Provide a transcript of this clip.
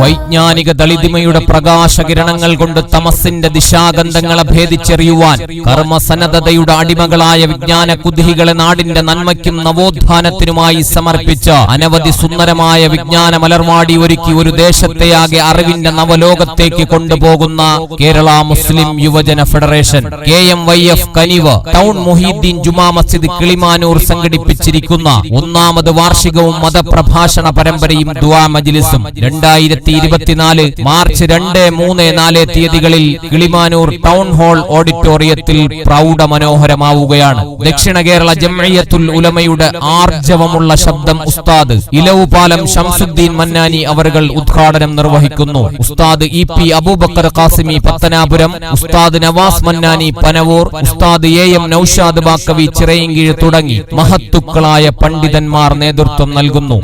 വൈജ്ഞാനിക ദളിതിമയുടെ പ്രകാശകിരണങ്ങൾ കൊണ്ട് തമസിന്റെ ദിശാഗന്ധങ്ങളെ ഭേദിച്ചെറിയുവാൻ കർമ്മസന്നദ്ധതയുടെ അടിമകളായ വിജ്ഞാന കുതിഹികളെ നാടിന്റെ നന്മയ്ക്കും നവോത്ഥാനത്തിനുമായി സമർപ്പിച്ച അനവധി സുന്ദരമായ വിജ്ഞാന മലർമാടി ഒരുക്കി ഒരു ദേശത്തെയാകെ അറിവിന്റെ നവലോകത്തേക്ക് കൊണ്ടുപോകുന്ന Kerala Muslim Yuvajana federation. K M Y F കനിവ് ടൗൺ മൊഹീദ്ദീൻ ജുമാ മസ്ജിദ് കിളിമാനൂർ സംഘടിപ്പിച്ചിരിക്കുന്ന ഒന്നാമത് വാർഷികവും മതപ്രഭാഷണ പരമ്പരയും ദുവാ മജിലിസും. രണ്ടായിരത്തി ഇരുപത്തിനാല് മാർച്ച് രണ്ട് മൂന്ന് നാല് തീയതികളിൽ കിളിമാനൂർ ടൗൺ ഹാൾ ഓഡിറ്റോറിയത്തിൽ പ്രൗഢ മനോഹരമാവുകയാണ് ദക്ഷിണ കേരള ജംഇയ്യത്തുൽ ഉലമയുടെ ആർജവമുള്ള ശബ്ദം ഉസ്താദ് ഇലവുപാലം ഷംസുദ്ദീൻ മന്നാനി അവറുകൾ ഉദ്ഘാടനം നിർവഹിക്കുന്നു. Ustad E P Abubakar Qasimi Pathanapuram Ustad Navas Mannani Panavoor Ustad A M Naushad Baqavi Chirayinkeezhu തുടങ്ങി. മഹത്തുക്കളായ പണ്ഡിതന്മാർ നേതൃത്വം നൽകുന്നു.